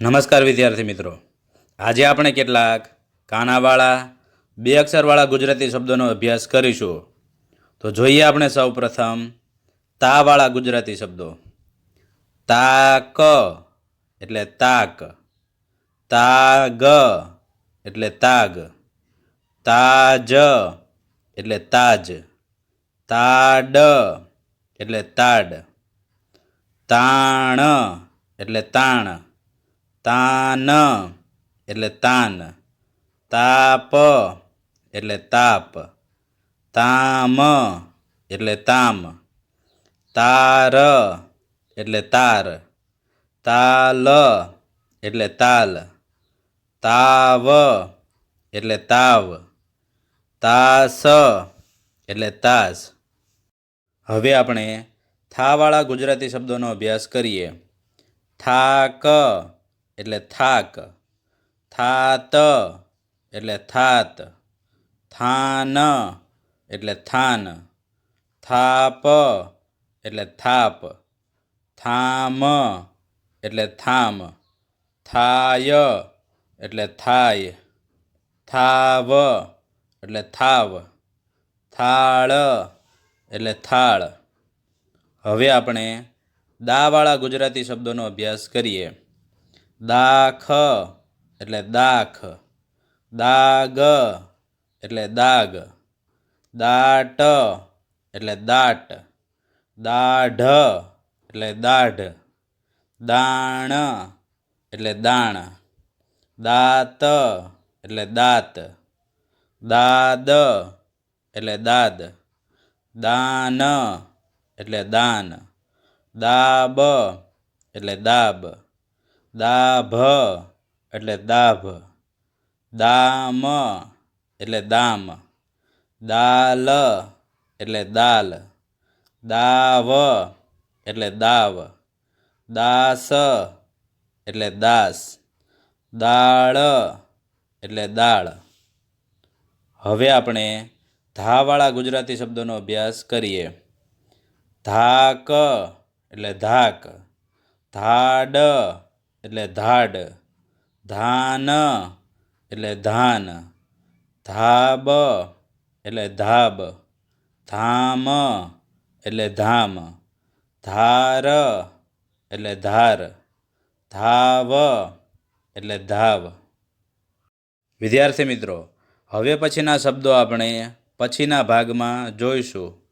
નમસ્કાર વિદ્યાર્થી મિત્રો. આજે આપણે કેટલાક કાનાવાળા, બે અક્ષરવાળા ગુજરાતી શબ્દોનો અભ્યાસ કરીશું. તો જોઈએ આપણે સૌ પ્રથમ તાવાળા ગુજરાતી શબ્દો. તાક, એટલે તાક. તાગ, એટલે તાગ. તાજ, એટલે તાજ. તાડ, એટલે તાડ. તાણ, એટલે તાણ. તાન, એટલે તાન. તાપ, એટલે તાપ. તામ, એટલે તામ. તાર, એટલે તાર. તાલ, એટલે તાલ. તાવ, એટલે તાવ. તાસ, એટલે તાસ. હવે આપણે થાવાળા ગુજરાતી શબ્દોનો અભ્યાસ કરીએ. થાક એટલે થાક. થાત, એટલે થાત. થાન, એટલે થાન. થાપ, એટલે થાપ. થામ, એટલે થામ. થાય, એટલે થાય. થાવ, એટલે થાવ. થાળ, એટલે થાળ. હવે આપણે દાવાળા ગુજરાતી શબ્દોનો અભ્યાસ કરીએ. દાખ, એટલે દાખ. દાગ, એટલે દાગ. દાટ, એટલે દાટ. દાઢ, એટલે દાઢ. દાણ, એટલે દાણ. દાંત, એટલે દાંત. દાદ, એટલે દાદ. દાન, એટલે દાન. દાબ, એટલે દાબ. દાભ, એટલે દાભ. દામ, એટલે દામ. દાલ, એટલે દાલ. દાવ, એટલે દાવ. દાસ, એટલે દાસ. દાળ, એટલે દાળ. હવે આપણે ધાવાળા ગુજરાતી શબ્દોનો અભ્યાસ કરીએ. ધાક, એટલે ધાક. ધાડ એટલે ધાડ, ધાન, એટલે ધાન. ધાબ, એટલે ધાબ. ધામ, એટલે ધામ. ધાર, એટલે ધાર. ધાવ, એટલે ધાવ. વિદ્યાર્થી મિત્રો, હવે પછીના શબ્દો આપણે પછીના ભાગમાં જોઈશું.